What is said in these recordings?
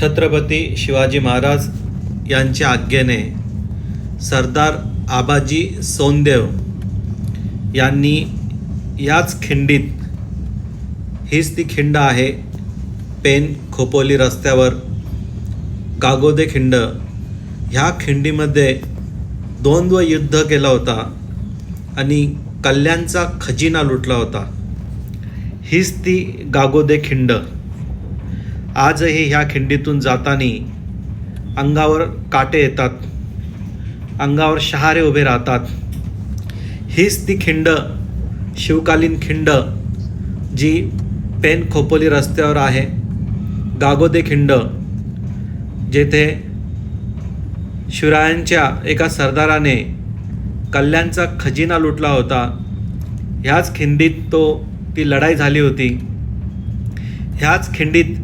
छत्रपती शिवाजी महाराज यांच्या आज्ञेने सरदार आबाजी सोनदेव यांनी याच खिंडीत हीच ती खिंड आहे पेन खोपोली रस्त्यावर गागोदे खिंड ह्या खिंडीमध्ये द्वंद्व युद्ध केला होता आणि कल्याणचा खजिना लुटला होता. हीच ती गागोदे खिंड. आजही ह्या खिंडीतून जाताना अंगावर काटे येतात. अंगावर शहारे उभे राहतात. हीच ती खिंड शिवकालीन खिंड जी पेन खोपोली रस्त्यावर आहे. गागोदे खिंड जेथे शिवरायांच्या एका सरदाराने कल्याणचा खजिना लुटला होता. ह्याच खिंडीत तो ती लढाई झाली होती. ह्याच खिंडीत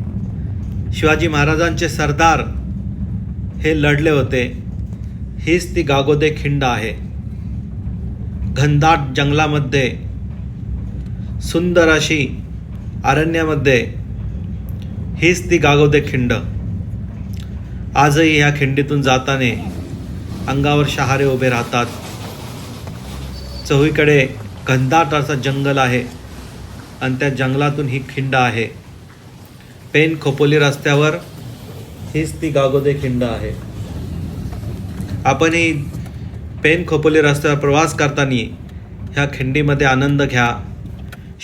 शिवाजी महाराजांचे सरदार हे लढले होते. हीच ती गागोदे खिंड आहे. घनदाट जंगलामध्ये सुंदर अशी अरण्यामध्ये हीच ती गागोदे खिंड. आजही ह्या खिंडीतून जाताना अंगावर शहारे उभे राहतात. चहूकडे घनदाट असं जंगल आहे आणि त्या जंगलातून ही खिंड आहे. पेन खोपोली रस्त्यावर हीच ती गागोदे खिंड आहे. आपणही पेन खोपोली रस्त्यावर प्रवास करताना ह्या खिंडीमध्ये आनंद घ्या.